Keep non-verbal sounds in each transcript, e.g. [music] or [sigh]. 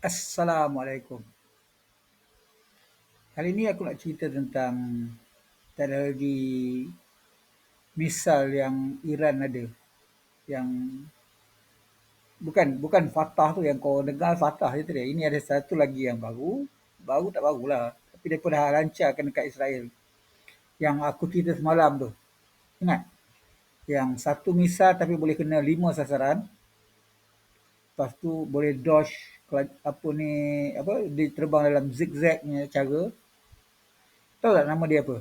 Assalamualaikum. Kali ini aku nak cerita tentang teknologi misal yang Iran ada. Yang bukan bukan Fatah tu yang kau dengar Fatah je tadi. Ini ada satu lagi yang baru. Baru tak barulah. Tapi mereka dah lancarkan dekat Israel. Yang aku cerita semalam tu. Ingat? Yang satu misal tapi boleh kena lima sasaran. Lepas tu boleh dodge apa ni apa dia terbang dalam zigzagnya cara. Tahu tak nama dia apa?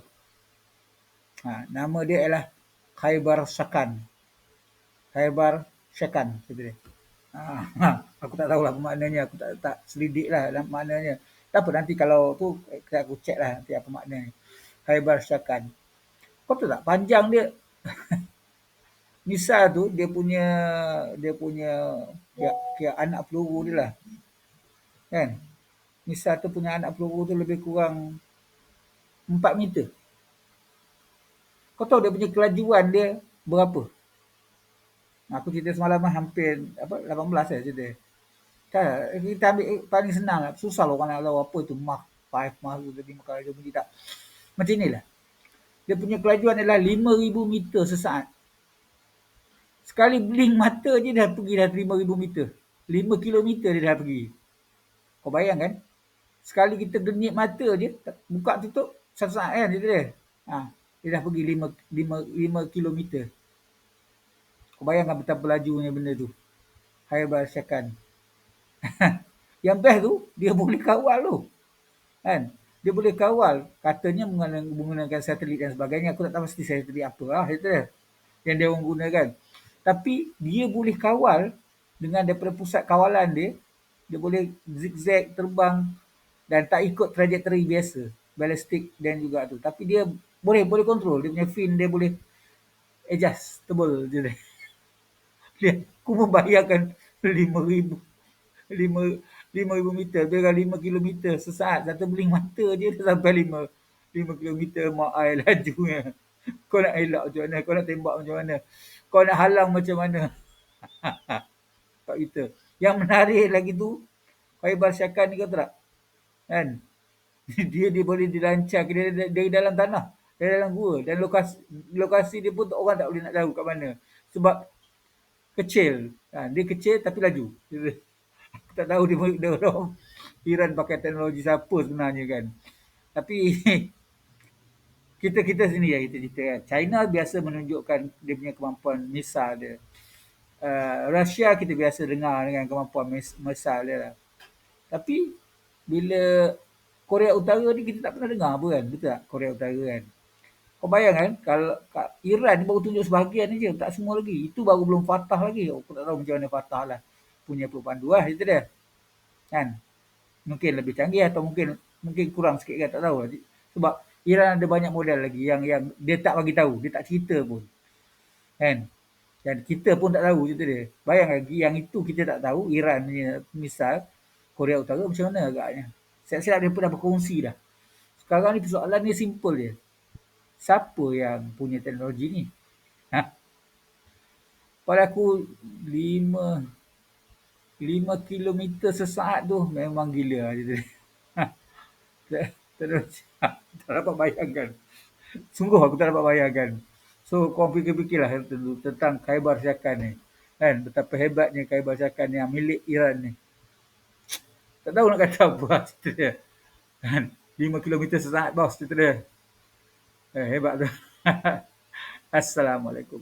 Ha, nama dia ialah Khaybar Shakan. Khaybar Shakan kata dia. Ha, ha, aku tak tahulah apa maknanya. Aku tak, tak selidik lah maknanya. Tak apa nanti kalau tu aku check lah nanti apa maknanya. Khaybar Shakan. Kau tahu tak panjang dia [laughs] Misal tu dia punya dia punya kira, kira anak peluru dia lah. Kan? Misal tu punya anak peluru tu lebih kurang 4 meter. Kau tahu dia punya kelajuan dia berapa? Aku cerita semalam lah hampir apa 18 lah cerita. Kan, kita ambil eh, paling senang lah. Susah lah orang nak tahu apa tu Mach 5, Mach 5 kali dia bunyi tak. Macam inilah. Dia punya kelajuan adalah 5,000 meter sesaat. Sekali blink mata je dah pergi dah 5,000 meter. 5 kilometer dia dah pergi. Kau bayangkan? Sekali kita genyit mata je, buka tutup, satu saat kan dia. Ha, dia dah pergi 5, 5, 5 kilometer. Kau bayangkan betapa lajunya benda tu. Hai bahasakan. [laughs] Yang best tu, dia boleh kawal tu. Kan? Dia boleh kawal. Katanya menggunakan satelit dan sebagainya. Aku tak tahu pasti satelit apa lah. Yang dia orang gunakan. Tapi dia boleh kawal dengan daripada pusat kawalan dia, dia boleh zigzag terbang dan tak ikut trajektori biasa, ballistic dan juga tu. Tapi dia boleh boleh kontrol dia punya fin dia boleh adjustable je dia. [laughs] dia aku membayangkan 5000 5 5000 meter dia 5 kilometer sesaat satu beling mata je dia sampai 5 5 kilometer mak ai lajunya. [laughs] Kau nak elak macam mana? Kau nak tembak macam mana? kau nak halang macam mana? [laughs] tak kita. Yang menarik lagi tu, Faibar Syakan ni kau tak? Kan? [laughs] dia dia boleh dilancar dia dari dalam tanah, dari dalam gua dan lokasi lokasi dia pun orang tak boleh nak tahu kat mana. Sebab kecil. Ha, dia kecil tapi laju. [laughs] Tak tahu dia, dia orang Iran pakai teknologi siapa sebenarnya kan. Tapi [laughs] kita kita sini ya kita cerita kan. China biasa menunjukkan dia punya kemampuan misal dia. Uh, Rusia kita biasa dengar dengan kemampuan misal dia lah. Tapi bila Korea Utara ni kita tak pernah dengar apa kan. Betul tak? Korea Utara kan. Kau bayang kan kalau Iran ni baru tunjuk sebahagian je. Tak semua lagi. Itu baru belum Fatah lagi. Aku tak tahu macam mana Fatah lah. Punya pepandu lah. Itu dia. Kan? Mungkin lebih canggih atau mungkin mungkin kurang sikit kan. Tak tahu. Sebab Iran ada banyak model lagi yang yang dia tak bagi tahu, dia tak cerita pun. Kan? Dan kita pun tak tahu cerita dia. Bayang lagi yang itu kita tak tahu, Iran ni misal Korea Utara macam mana agaknya. Siap-siap dia pun dah berkongsi dah. Sekarang ni persoalan ni simple je. Siapa yang punya teknologi ni? Ha? Pada aku lima lima kilometer sesaat tu memang gila je. Ha? Terus [laughs] tak dapat bayangkan. Sungguh aku tak dapat bayangkan. So kau fikir-fikirlah tentang Khaybar Syakan ni. Kan betapa hebatnya Khaybar Syakan yang milik Iran ni. Tak tahu nak kata apa [laughs] cerita dia. Kan 5 km sesaat bos cerita dia. Eh, hebat tu. [laughs] Assalamualaikum.